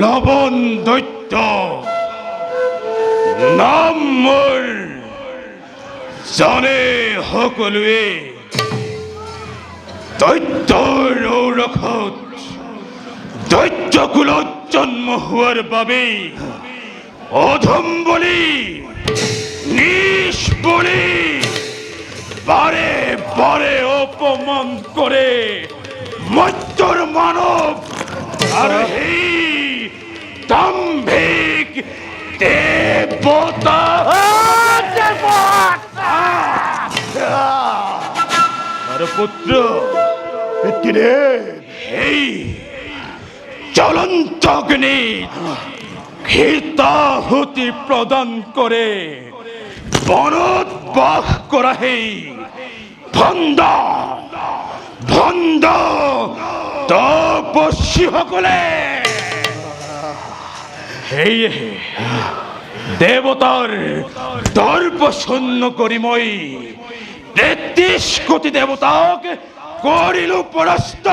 লবণ দৈত্য, নাম জানে সকলোৱে দৈত্যৰ ঔৰসত দৈত্য কুলত জন্ম হোৱাৰ বাবে, অধম বুলি নিষ বুলি বাৰে বাৰে অপমান কৰে মত্যৰ মানৱ আৰু সেই আৰু পুত্ৰ সেই জ্বলন্ত অগ্নিত ঘৃতাহুতি প্ৰদান কৰে বনত বাস কৰা সেই ভণ্ড ভণ্ড তপস্বীসকলে সেয়েহে দেৱতাৰ দৰ্প শূন্য কৰি মই তেত্ৰিশ কোটি দেৱতাক কৰিলো পৰাস্ত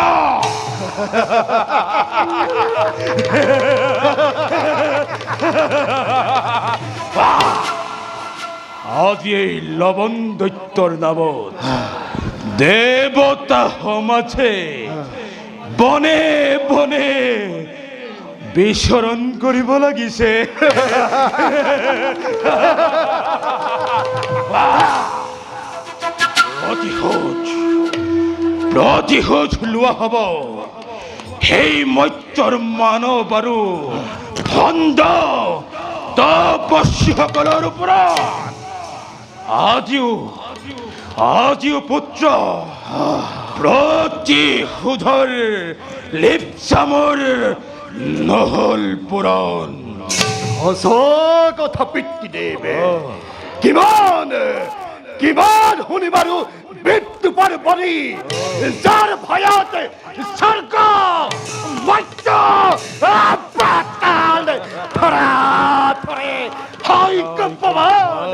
আজি এই লবণ দৈত্যৰ নামত দেৱতা সমাজে বনে বনে বিচৰণ কৰিব লাগিছে। প্ৰতিশোধ প্ৰতিশোধ লোৱা হ'ব। সেই মত্যৰ মানৱ আৰু ভণ্ড তপস্বীসকলৰ ওপৰত আজিও আজিও পুত্ৰ প্ৰতিশোধৰ লিপচামৰ নহল পূৰণ সঁচা কথা পিতৃদেৱে কিমান শুনি বাৰু মৃত্যু পাৰ পৰি যাৰ ভয়ত স্বৰ্গ মধ্য পাতাল ধৰা ধৰে হৈকম্পমান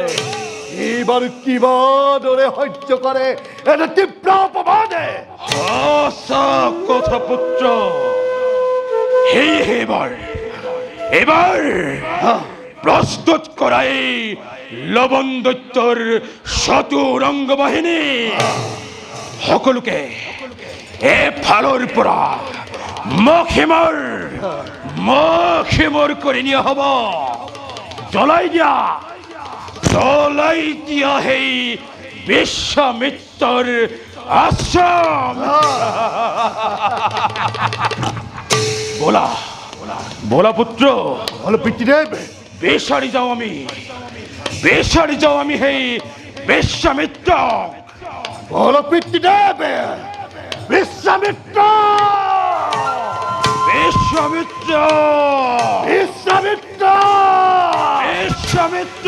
এইবাৰ কিমানৰে সহ্য কৰে এনে তীব্ৰ অপমানে সঁচা কথা পুত্ৰ সেয়েহে এবাৰ এবাৰ প্ৰস্তুত কৰাই লবণ দৈত্যৰ চতুৰংগ বাহিনী। সকলোকে এফালৰ পৰা মখিমৰ মখিমৰ কৰি নিয়া হ'ব। জ্বলাই দিয়া জ্বলাই দিয়া সেই বিশ্বামিত্ৰৰ আশ্ৰম বলা বলা পুত্র। বলো পিতৃদেৱ বেসারি যাও আমি। বেসারি যাও আমি হে বিশ্বামিত্র বলো পিতৃদেৱ বিশ্বামিত্র বিশ্বামিত্র বিশ্বামিত্র বিশ্বামিত্র